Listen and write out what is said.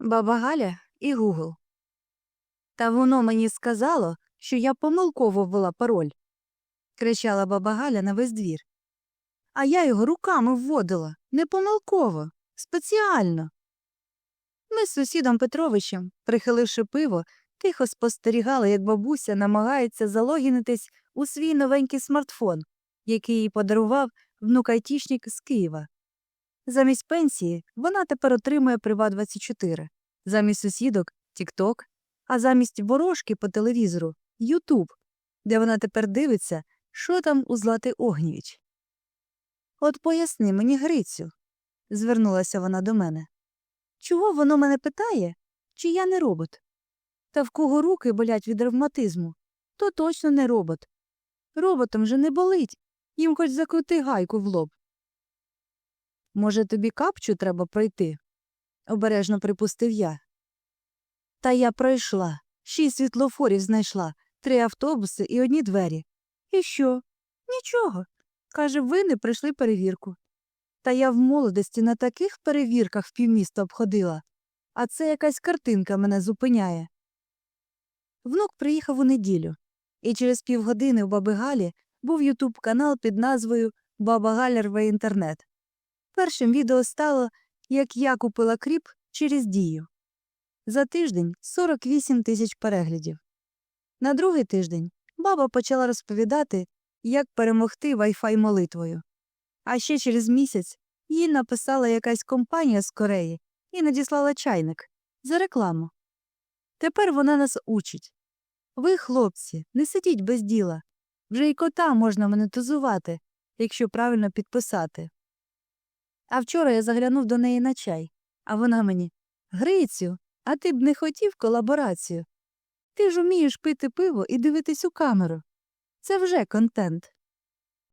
Баба Галя і Гугл. Та воно мені сказало, що я помилково ввела пароль, кричала баба Галя на весь двір. А я його руками вводила, не помилково, спеціально. Ми з сусідом Петровичем, прихиливши пиво, тихо спостерігали, як бабуся намагається залогінитись у свій новенький смартфон, який їй подарував внук айтішник з Києва. Замість пенсії вона тепер отримує Приват24, замість сусідок Тікток, а замість ворожки по телевізору Ютуб, де вона тепер дивиться, що там у Злати Огнівіч. От поясни мені, Грицю, звернулася вона до мене. Чого воно мене питає, чи я не робот? Та в кого руки болять від ревматизму, то точно не робот. Роботам же не болить, їм хоч закрути гайку в лоб. Може, тобі капчу треба пройти? обережно припустив я. Та я пройшла, шість світлофорів знайшла, три автобуси і одні двері. І що? Нічого. Каже, ви не прийшли перевірку. Та я в молодості на таких перевірках в півміста обходила, а це якась картинка мене зупиняє. Внук приїхав у неділю, і через півгодини у баби Галі був ютуб канал під назвою Баба Галя рве інтернет. Першим відео стало, як я купила кріп через дію. За тиждень 48 тисяч переглядів. На другий тиждень баба почала розповідати, як перемогти Wi-Fi молитвою. А ще через місяць їй написала якась компанія з Кореї і надіслала чайник за рекламу. Тепер вона нас учить. Ви, хлопці, не сидіть без діла. Вже й кота можна монетизувати, якщо правильно підписати. А вчора я заглянув до неї на чай, а вона мені Грицю, а ти б не хотів колаборацію. Ти ж умієш пити пиво і дивитись у камеру. Це вже контент.